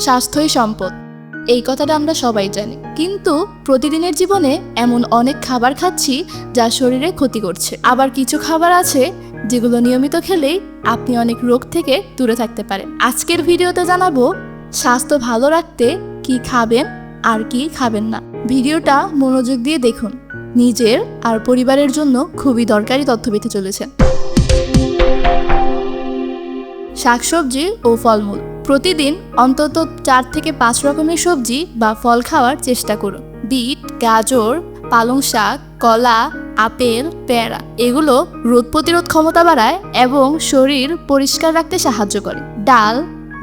স্বাস্থ্যই সম্পদ। এই কথাটা আমরা সবাই জানি। কিন্তু প্রতিদিনের জীবনে এমন অনেক খাবার খাচ্ছি যা শরীরে ক্ষতি করছে। আবার কিছু খাবার আছে যেগুলো নিয়মিত খেলেই আপনি অনেক রোগ থেকে দূরে থাকতে পারেন। আজকের ভিডিওতে জানাব স্বাস্থ্য ভালো রাখতে কি খাবেন আর কি খাবেন না। ভিডিওটা মনোযোগ দিয়ে দেখুন। নিজের আর পরিবারের জন্য খুবই দরকারি তথ্য পেতে চলেছেন। শাকসবজি ও ফলমূল। প্রতিদিন অন্তত চার থেকে পাঁচ রকমের সবজি বা ফল খাওয়ার চেষ্টা করুন। বিট, গাজর, পালং শাক, কলা, আপেল, পেয়ারা, এগুলো রোগ প্রতিরোধ ক্ষমতা বাড়ায় এবং শরীর পরিষ্কার রাখতে সাহায্য করে। ডাল,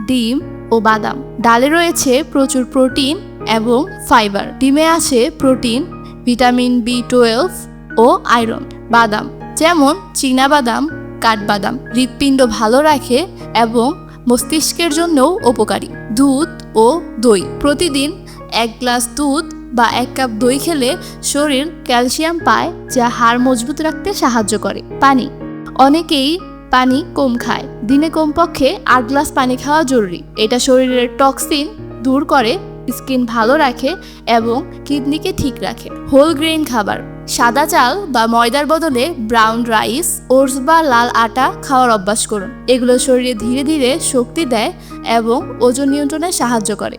ডিম ও বাদাম। ডালে রয়েছে প্রচুর প্রোটিন এবং ফাইবার। ডিমে আছে প্রোটিন, ভিটামিন বি টুয়েলভ ও আয়রন। বাদাম, যেমন চীনা বাদাম, কাঠবাদাম। হৃৎপিণ্ড ভালো রাখে এবং মস্তিষ্কের জন্যও উপকারী। দুধ ও দই। প্রতিদিন এক গ্লাস দুধ বা এক কাপ দই খেলে শরীর ক্যালসিয়াম পায়, যা হাড় মজবুত রাখতে সাহায্য করে। পানি। অনেকেই পানি কম খায়। দিনে কমপক্ষে আট গ্লাস পানি খাওয়া জরুরি। এটা শরীরের টক্সিন দূর করে, স্কিন ভালো রাখে এবং কিডনিকে ঠিক রাখে। হোল গ্রেইন খাবার। সাদা চাল বা ময়দার বদলে ব্রাউন রাইস, ওটস বা লাল আটা খাওয়ার অভ্যাস করুন। এগুলো শরীরে ধীরে ধীরে শক্তি দেয় এবং ওজন নিয়ন্ত্রণে সাহায্য করে।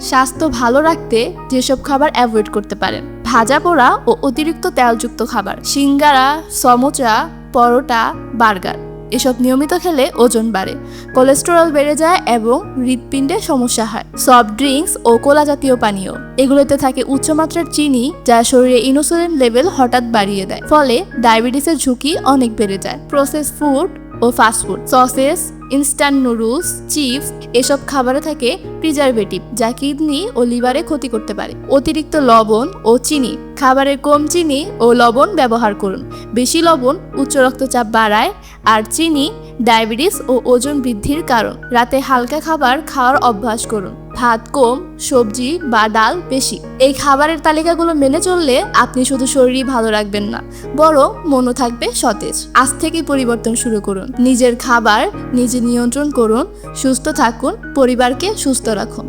স্বাস্থ্য ভালো রাখতে যেসব খাবার অ্যাভয়েড করতে পারেন। ভাজা পোড়া ও অতিরিক্ত তেলযুক্ত খাবার। সিঙ্গারা, সমোচা, পরোটা, বার্গার। এসব নিয়মিত খেলে ওজন বাড়ে, কোলেস্টেরল বেড়ে যায় এবং হৃৎপিণ্ডে সমস্যা হয়। সফট ড্রিঙ্কস ও কোলা জাতীয় পানীয়, এগুলোতে থাকে উচ্চমাত্রার চিনি যা শরীরে ইনসুলিন লেভেল হঠাৎ বাড়িয়ে দেয়। ফলে ডায়াবেটিসের ঝুঁকি অনেক বেড়ে যায়। প্রসেস ফুড ও fast food sausages instant noodles chips এসব খাবারে থাকে প্রিজারভেটিভ যা কিডনি ও লিভারে ক্ষতি করতে পারে। অতিরিক্ত লবণ ও চিনি খাবারে কম চিনি ও লবণ ব্যবহার করুন। বেশি লবণ, উচ্চ রক্তচাপ বাড়ায় আর চিনি ডায়াবেটিস ও ওজন বৃদ্ধির কারণ। রাতে হালকা খাবার খাওয়ার অভ্যাস করুন। ভাত কম, সবজি বা ডাল বেশি। এই খাবারের তালিকাগুলো মেনে চললে আপনি শুধু শরীরই ভালো রাখবেন না, বরং মনও থাকবে সতেজ। আজ থেকেই পরিবর্তন শুরু করুন। নিজের খাবার, নিজে নিয়ন্ত্রণ করুন সুস্থ থাকুন পরিবারকে সুস্থ রাখুন।